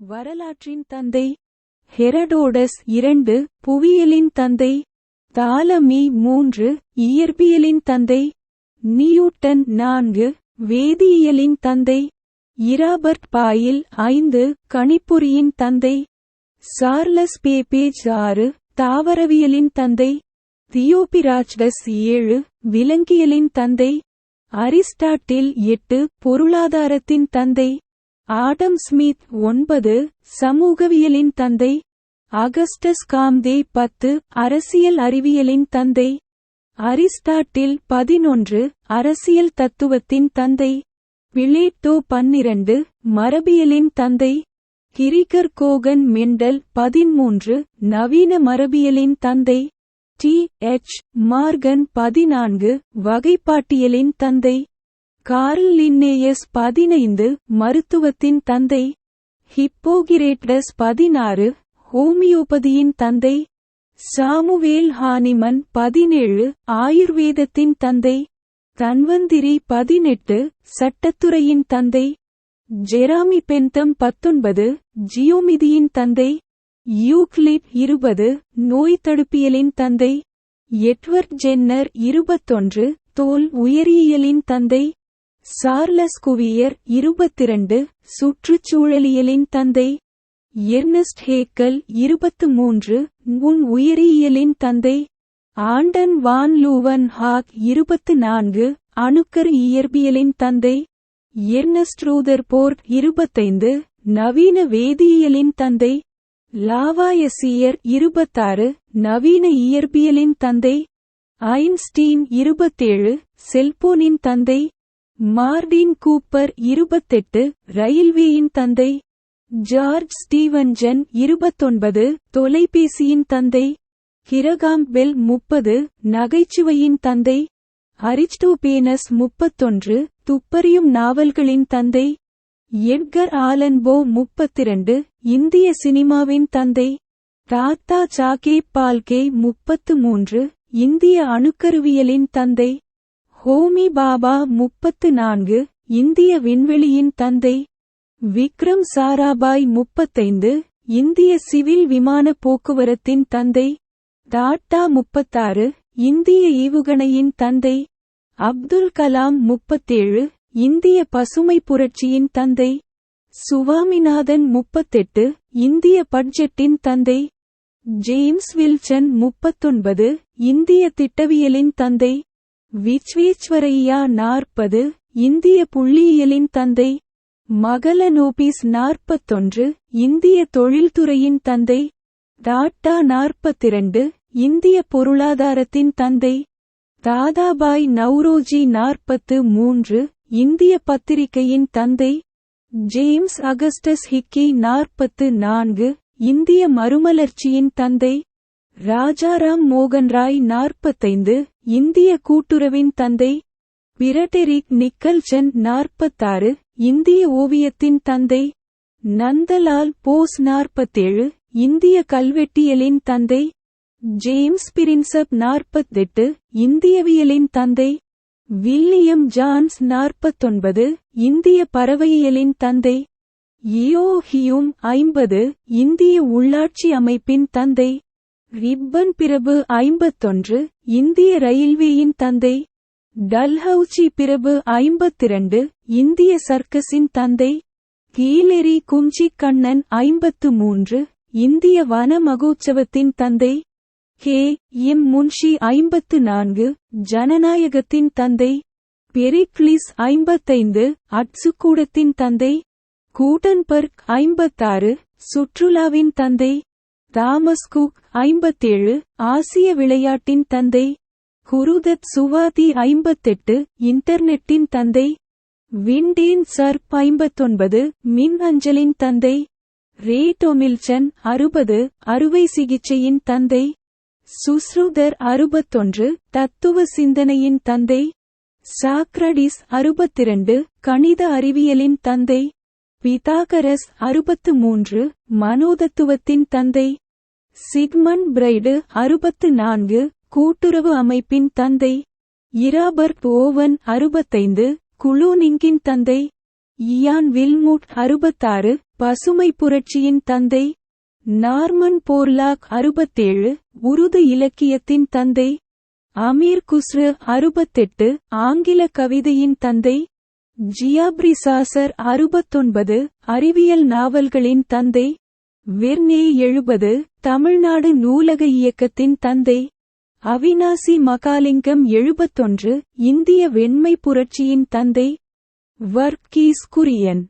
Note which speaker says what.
Speaker 1: வரலாற்றின் தந்தை ஹெரடோடஸ் இரண்டு புவியியலின் தந்தை தாலமி மூன்று இயற்பியலின் தந்தை நியூட்டன் நான்கு வேதியியலின் தந்தை இராபர்ட் பாயில் ஐந்து கணிப்பொறியின் தந்தை சார்லஸ் பேபேஜ் ஆறு தாவரவியலின் தந்தை தியோபிராச்டஸ் ஏழு விலங்கியலின் தந்தை அரிஸ்டாட்டில் எட்டு பொருளாதாரத்தின் தந்தை ஆடம் ஸ்மித் ஒன்பது சமூகவியலின் தந்தை. அகஸ்டஸ் காம்தே பத்து அரசியல் அறிவியலின் தந்தை. அரிஸ்டாட்டில் பதினொன்று அரசியல் தத்துவத்தின் தந்தை. பிளேட்டோ பன்னிரண்டு மரபியலின் தந்தை. கிரிகர் கோகன் மெண்டல் பதிமூன்று நவீன மரபியலின் தந்தை. டி. எச். மார்கன் பதினான்கு வகைப்பாட்டியலின் தந்தை. கார்ல் லின்னேயஸ் பதினைந்து மருத்துவத்தின் தந்தை. ஹிப்போகிரேட்டஸ் பதினாறு ஹோமியோபதியின் தந்தை. சாமுவேல் ஹானிமன் பதினேழு ஆயுர்வேதத்தின் தந்தை. தன்வந்திரி பதினெட்டு சட்டத்துறையின் தந்தை. ஜெராமி பென்தம் பத்தொன்பது ஜியோமிதியின் தந்தை. யூக்லிட் இருபது நோய் தடுப்பியலின் தந்தை. எட்வர்ட் ஜென்னர் இருபத்தொன்று தோல் உயரியலின் தந்தை. சார்லஸ் குவியர் இருபத்திரண்டு சுற்றுச்சூழலியலின் தந்தை. எர்னஸ்ட் ஹேக்கல் இருபத்து மூன்று உன் உயிரியலின் தந்தை. ஆண்டன் வான் லூவன் ஹாக் இருபத்து நான்கு அணுக்கர் இயற்பியலின் தந்தை. எர்னஸ்ட் ரூதர்போர்ட் இருபத்தைந்து நவீன வேதியியலின் தந்தை. லாவாயசியர் இருபத்தாறு நவீன இயற்பியலின் தந்தை. ஐன்ஸ்டீன் இருபத்தேழு செல்போனின் தந்தை. மார்டின் கூப்பர் இருபத்தெட்டு ரயில்வேயின் தந்தை ஜார்ஜ் ஸ்டீவன்ஜன் இருபத்தொன்பது தொலைபேசியின் தந்தை ஹிரகாம் பெல் முப்பது நகைச்சுவையின் தந்தை அரிஸ்டோபேனஸ் முப்பத்தொன்று துப்பறியும் நாவல்களின் தந்தை எட்கர் ஆலன்போ முப்பத்திரண்டு இந்திய சினிமாவின் தந்தை தாத்தா சாகே பால்கே முப்பத்து மூன்று இந்திய அணுக்கருவியலின் தந்தை ஹோமி பாபா முப்பத்து நான்கு இந்திய விண்வெளியின் தந்தை விக்ரம் சாராபாய் முப்பத்தைந்து இந்திய சிவில் விமான போக்குவரத்தின் தந்தை டாட்டா முப்பத்தாறு இந்திய ஏவுகணையின் தந்தை அப்துல் கலாம் முப்பத்தேழு இந்திய பசுமை புரட்சியின் தந்தை சுவாமிநாதன் முப்பத்தெட்டு இந்திய பட்ஜெட்டின் தந்தை ஜேம்ஸ் வில்சன் முப்பத்தொன்பது இந்திய திட்டவியலின் தந்தை விச்வேஸ்வரையா நாற்பது இந்திய புள்ளியியலின் தந்தை மகளனோபிஸ் நாற்பத்தொன்று இந்திய தொழில்துறையின் தந்தை டாட்டா நாற்பத்திரண்டு இந்திய பொருளாதாரத்தின் தந்தை தாதாபாய் நவ்ரோஜி நாற்பத்து மூன்று இந்திய பத்திரிகையின் தந்தை ஜேம்ஸ் அகஸ்டஸ் ஹிக்கி நாற்பத்து நான்கு இந்திய மறுமலர்ச்சியின் தந்தை ராஜாராம் மோகன் ராய் நாற்பத்தைந்து இந்திய கூட்டுறவின் தந்தை பிரடெரிக் நிக்கல்சன் நாற்பத்தாறு இந்திய ஓவியத்தின் தந்தை நந்தலால் போஸ் நாற்பத்தேழு இந்திய கல்வெட்டியலின் தந்தை ஜேம்ஸ் பிரின்சப் நாற்பத்தெட்டு இந்தியவியலின் தந்தை வில்லியம் ஜான்ஸ் நாற்பத்தொன்பது இந்திய பறவையியலின் தந்தை இயோஹியும் ஐம்பது இந்திய உள்ளாட்சி அமைப்பின் தந்தை ரிப்பன் பிரபு ஐம்பத்தொன்று இந்திய ரயில்வேயின் தந்தை. டல்ஹவுச்சி பிரபு ஐம்பத்திரண்டு இந்திய சர்க்கஸின் தந்தை. கீலெரி கும்ஜி கண்ணன் ஐம்பத்து மூன்று இந்திய வன மகோத்சவத்தின் தந்தை. கே. எம். முன்ஷி ஐம்பத்து நான்கு ஜனநாயகத்தின் தந்தை. பெரிக்லிஸ் ஐம்பத்தைந்து அட்சுக்கூடத்தின் தந்தை. கூட்டன்பர்க் ஐம்பத்தாறு சுற்றுலாவின் தந்தை. தாமஸ் குக் ஐம்பத்தேழு ஆசிய விளையாட்டின் தந்தை. குருதத் சுவாதி ஐம்பத்தெட்டு இன்டர்நெட்டின் தந்தை. விண்டேன் சர்ப் ஐம்பத்தொன்பது மின் அஞ்சலின் தந்தை. ரே டொமில்சன் அறுபது அறுவை சிகிச்சையின் தந்தை. சுஸ்ருதர் அறுபத்தொன்று தத்துவ சிந்தனையின் தந்தை. சாக்ரடிஸ் அறுபத்திரண்டு கணித அறிவியலின் தந்தை. பிதாகரஸ் அறுபத்து மூன்று மனோதத்துவத்தின் தந்தை. சிக்மண்ட் பிரைடு அறுபத்து நான்கு கூட்டுறவு அமைப்பின் தந்தை. இராபர்ட் ஓவன் அறுபத்தைந்து குளூனிங்கின் தந்தை. இயான் வில்மூட் அறுபத்தாறு பசுமை புரட்சியின் தந்தை. நார்மன் போர்லாக் அறுபத்தேழு உருது இலக்கியத்தின் தந்தை. அமீர் குஸ்ரு அறுபத்தெட்டு ஆங்கில கவிதையின் தந்தை. ஜியாப்ரி சாசர் அறுபத்தொன்பது அறிவியல் நாவல்களின் தந்தை. வெர்னே எழுபது தமிழ்நாடு நூலக இயக்கத்தின் தந்தை அவினாசி மகாலிங்கம் எழுபத்தொன்று இந்திய வெண்மை புரட்சியின் தந்தை வர்க்கீஸ் குரியன்.